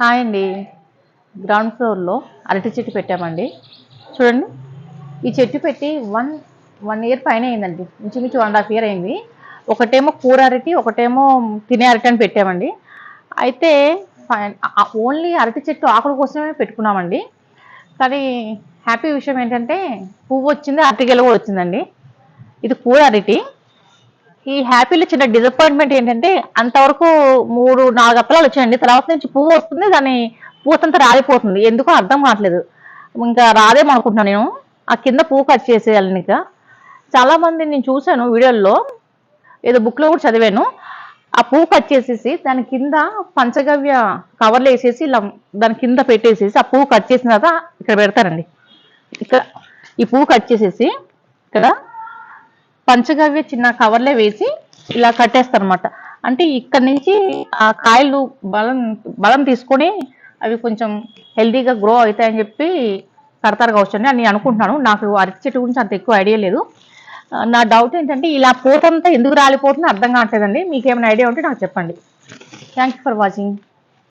Hi అండి. Ground ఫ్లోర్లో అరటి చెట్టు పెట్టామండి. చూడండి ఈ చెట్టు పెట్టి వన్ వన్ ఇయర్ పైన అయిందండి. ఇంచుమించు వన్ అండ్ హాఫ్ ఇయర్ అయింది. ఒకటేమో కూర అరటి ఒకటేమో తినే అరటి అని పెట్టామండి. అయితే ఓన్లీ అరటి చెట్టు ఆకుల కోసమే పెట్టుకున్నామండి. కానీ హ్యాపీ విషయం ఏంటంటే పువ్వు వచ్చింది అరటిగెల కూడా వచ్చిందండి. ఇది కూర అరటి. ఈ హ్యాపీలో చిన్న డిసప్పాయింట్మెంట్ ఏంటంటే అంతవరకు మూడు నాలుగు అప్పలాలు వచ్చాయండి. తర్వాత నుంచి పువ్వు వస్తుంది దాని పూతంతా రాలిపోతుంది. ఎందుకో అర్థం కావట్లేదు. ఇంకా రాదేమో అనుకుంటున్నాను నేను. ఆ కింద పువ్వు కట్ చేసేయాలని ఇంకా. చాలామంది నేను చూశాను వీడియోల్లో ఏదో బుక్లో కూడా చదివాను. ఆ పువ్వు కట్ చేసేసి దాని కింద పంచగవ్య కవర్లు వేసేసి ఇలా దాని కింద పెట్టేసేసి ఆ పువ్వు కట్ చేసిన తర్వాత ఇక్కడ పెడతారండి. ఇక్కడ ఈ పువ్వు కట్ చేసేసి ఇక్కడ పంచగవ్య చిన్న కవర్లే వేసి ఇలా కట్టేస్తారు అనమాట అంటే ఇక్కడ నుంచి ఆ కాయలు బలం బలం తీసుకొని అవి కొంచెం హెల్దీగా గ్రో అవుతాయని చెప్పి కడతారు కావచ్చు అని నేను అనుకుంటున్నాను. నాకు అరటి చెట్టు గురించి అంత ఎక్కువ ఐడియా లేదు. నా డౌట్ ఏంటంటే ఇలా పూతంతా ఎందుకు రాలిపోతుందో అర్థం కావట్లేదండి. మీకు ఏమైనా ఐడియా ఉంటే నాకు చెప్పండి. Thank you for watching